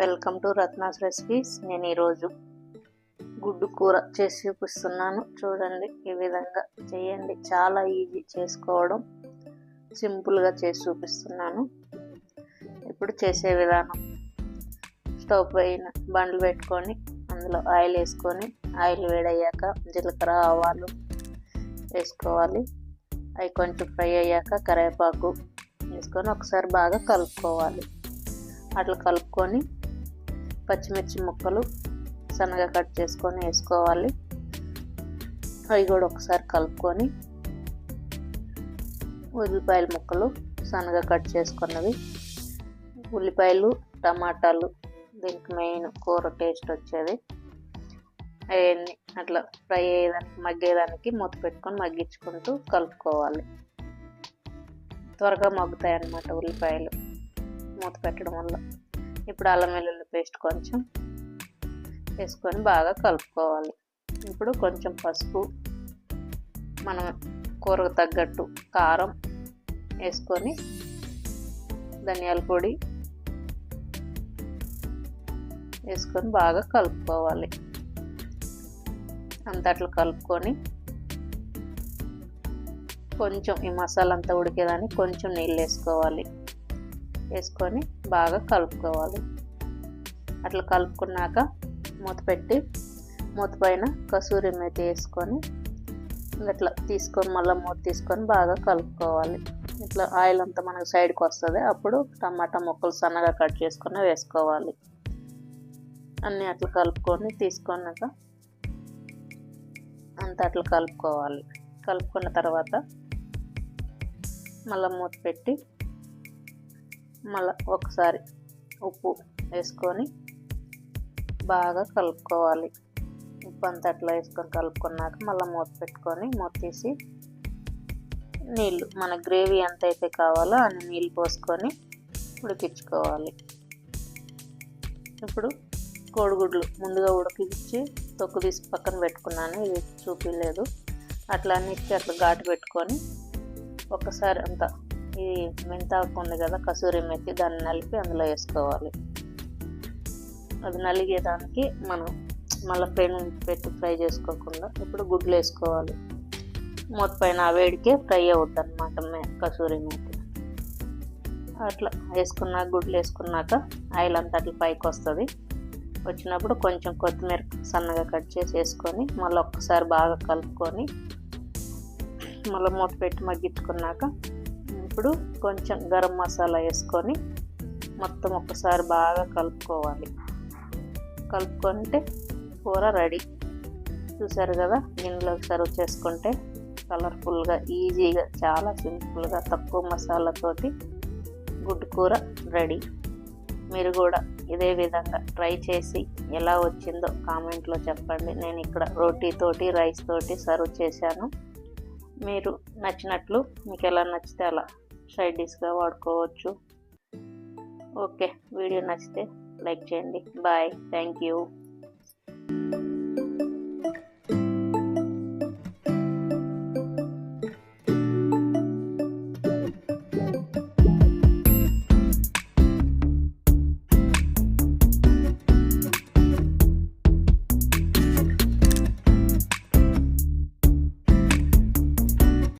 Welcome to Ratna's recipes. నేను ఈరోజు గుడ్డు కూర చేసి చూపిస్తున్నాను. చూడండి ఈ విధంగా చేయండి. చాలా ఈజీ చేసుకోవడం సింపుల్గా చేసి చూపిస్తున్నాను. ఇప్పుడు చేసే విధానం. స్టవ్ పైన బండ్లు పెట్టుకొని అందులో ఆయిల్ వేసుకొని ఆయిల్ వేడయ్యాక జీలకర్ర ఆవాలు వేసుకోవాలి. అవి కొంచెం ఫ్రై అయ్యాక కరివేపాకు వేసుకొని ఒకసారి బాగా కలుపుకోవాలి. అట్లా కలుపుకొని పచ్చిమిర్చి ముక్కలు సన్నగా కట్ చేసుకొని వేసుకోవాలి. అవి కూడా ఒకసారి కలుపుకొని ఉల్లిపాయల ముక్కలు సన్నగా కట్ చేసుకున్నవి. ఉల్లిపాయలు టమాటాలు దీనికి మెయిన్ కూర టేస్ట్ వచ్చేది. అవన్నీ అట్లా ఫ్రై అయ్యేదానికి మగ్గేదానికి మూత పెట్టుకొని మగ్గించుకుంటూ కలుపుకోవాలి. త్వరగా మగ్గుతాయి అన్నమాట ఉల్లిపాయలు. మూత పెట్టడం వల్ల. ఇప్పుడు అల్లం వెల్లుల్లి పేస్ట్ కొంచెం వేసుకొని బాగా కలుపుకోవాలి. ఇప్పుడు కొంచెం పసుపు మనం కూరకు తగ్గట్టు కారం వేసుకొని ధనియాల పొడి వేసుకొని బాగా కలుపుకోవాలి. అంత అట్లా కలుపుకొని కొంచెం ఈ మసాలా అంతా ఉడికేదాన్ని కొంచెం నీళ్ళు వేసుకోవాలి. వేసుకొని బాగా కలుపుకోవాలి. అట్లా కలుపుకున్నాక మూత పెట్టి మూత పైన కసూరి మేతి వేసుకొని ఇట్లా తీసుకొని మళ్ళీ మూత తీసుకొని బాగా కలుపుకోవాలి. ఇట్లా ఆయిల్ అంతా మనకు సైడ్కి వస్తుంది. అప్పుడు టమాటా ముక్కలు సన్నగా కట్ చేసుకొని వేసుకోవాలి. అన్నీ అట్లా కలుపుకొని తీసుకున్నాక అంత అట్లా కలుపుకోవాలి. కలుపుకున్న తర్వాత మళ్ళీ మూత పెట్టి మళ్ళీ ఒకసారి ఉప్పు వేసుకొని బాగా కలుపుకోవాలి. ఉప్పు అంతా అట్లా వేసుకొని కలుపుకున్నాక మళ్ళీ మూత పెట్టుకొని మూత తీసి నీళ్ళు మన గ్రేవీ ఎంత అయితే కావాలో అన్ని నీళ్ళు పోసుకొని ఉడికించుకోవాలి. ఇప్పుడు కోడిగుడ్లు ముందుగా ఉడికించి తొక్కు తీసి పక్కన పెట్టుకున్నాను ఇది చూపించలేదు అట్లా అన్నిటికీ అట్లా ఘాటు పెట్టుకొని ఒకసారి అంతా ఈ మెంతాకు ఉంది కదా కసూరి మెత్తి దాన్ని నలిపి అందులో వేసుకోవాలి. అది నలిగేదానికి మనం మళ్ళీ పెను పెట్టి ఫ్రై చేసుకోకుండా ఇప్పుడు గుడ్లు వేసుకోవాలి. మూత పైన ఆ వేడికే ఫ్రై అవుద్ది అనమాట కసూరి మెత్తి. అట్లా వేసుకున్నాక గుడ్లు వేసుకున్నాక ఆయిల్ అంతా అట్లా పైకి వస్తుంది. వచ్చినప్పుడు కొంచెం కొత్తిమీర సన్నగా కట్ చేసి వేసుకొని మళ్ళీ ఒక్కసారి బాగా కలుపుకొని మళ్ళీ మూత పెట్టి మగ్గించుకున్నాక ఇప్పుడు కొంచెం గరం మసాలా వేసుకొని మొత్తం ఒక్కసారి బాగా కలుపుకోవాలి. కలుపుకుంటే కూర రెడీ. చూసారు కదా గిన్నెలోకి సర్వ్ చేసుకుంటే కలర్ఫుల్గా ఈజీగా చాలా సింపుల్గా తక్కువ మసాలాతోటి గుడ్డు కూర రెడీ. మీరు కూడా ఇదే విధంగా ట్రై చేసి ఎలా వచ్చిందో కామెంట్లో చెప్పండి. నేను ఇక్కడ రోటీతోటి రైస్ తోటి సర్వ్ చేశాను. మీరు నచ్చినట్లు మీకు ఎలా నచ్చితే అలా సైడ్ డిష్గా వాడుకోవచ్చు. ఓకే వీడియో నచ్చితే లైక్ చేయండి. Bye thank you